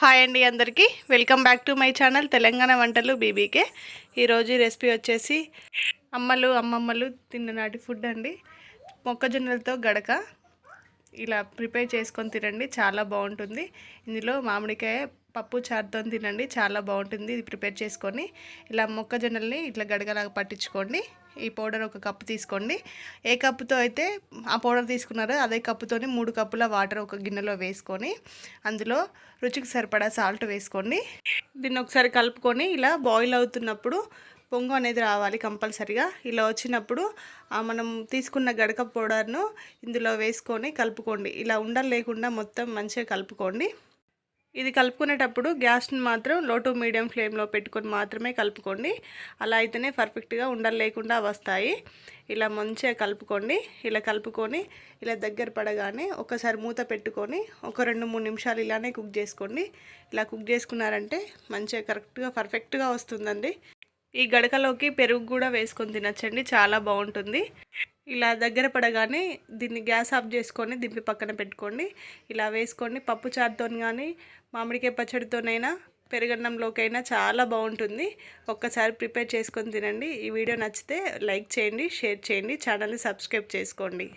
Hi అండి అందరికీ. Welcome back to my channel Telangana వంటలు బీబీకే. ఈరోజు రెసిపీ వచ్చేసి అమ్మలు అమ్మమ్మలు తిన్ననాటి ఫుడ్ అండి. మొక్కజొన్నలతో గడక ఇలా ప్రిపేర్ చేసుకొని తినండి. చాలా బాగుంటుంది. ఇందులో మామిడికాయ పప్పు చారుతో తినండి. చాలా బాగుంటుంది. ఇది ప్రిపేర్ చేసుకొని ఇలా మొక్కజొన్నల్ని ఇట్లా గడగలాగా పట్టించుకోండి. ఈ పౌడర్ ఒక కప్పు తీసుకోండి. ఏ కప్పుతో అయితే ఆ పౌడర్ తీసుకున్నారో అదే కప్పుతోని మూడు కప్పుల వాటర్ ఒక గిన్నెలో వేసుకొని అందులో రుచికి సరిపడా సాల్ట్ వేసుకోండి. దీన్ని ఒకసారి కలుపుకొని ఇలా బాయిల్ అవుతున్నప్పుడు పొంగు అనేది రావాలి కంపల్సరిగా. ఇలా వచ్చినప్పుడు మనం తీసుకున్న గడక పౌడర్ను ఇందులో వేసుకొని కలుపుకోండి. ఇలా ఉండలు లేకుండా మొత్తం మంచిగా కలుపుకోండి. ఇది కలుపుకునేటప్పుడు గ్యాస్ని మాత్రం లో టు మీడియం ఫ్లేమ్లో పెట్టుకొని మాత్రమే కలుపుకోండి. అలా అయితేనే పర్ఫెక్ట్గా ఉండలు లేకుండా వస్తాయి. ఇలా మంచిగా కలుపుకోండి. ఇలా కలుపుకొని ఇలా దగ్గర పడగానే ఒకసారి మూత పెట్టుకొని ఒక రెండు మూడు నిమిషాలు ఇలానే కుక్ చేసుకోండి. ఇలా కుక్ చేసుకున్నారంటే మంచిగా కరెక్ట్గా పర్ఫెక్ట్గా వస్తుందండి. ఈ గడకలోకి పెరుగు కూడా వేసుకొని తినచ్చండి. చాలా బాగుంటుంది. ఇలా దగ్గర పడగానే దీన్ని గ్యాస్ ఆఫ్ చేసుకొని దింపి పక్కన పెట్టుకోండి. ఇలా వేసుకోండి. పప్పు చారుతో కానీ మామిడికాయ పచ్చడితోనైనా పెరుగన్నంలోకైనా చాలా బాగుంటుంది. ఒక్కసారి ప్రిపేర్ చేసుకొని తినండి. ఈ వీడియో నచ్చితే లైక్ చేయండి షేర్ చేయండి ఛానల్ని సబ్స్క్రైబ్ చేసుకోండి.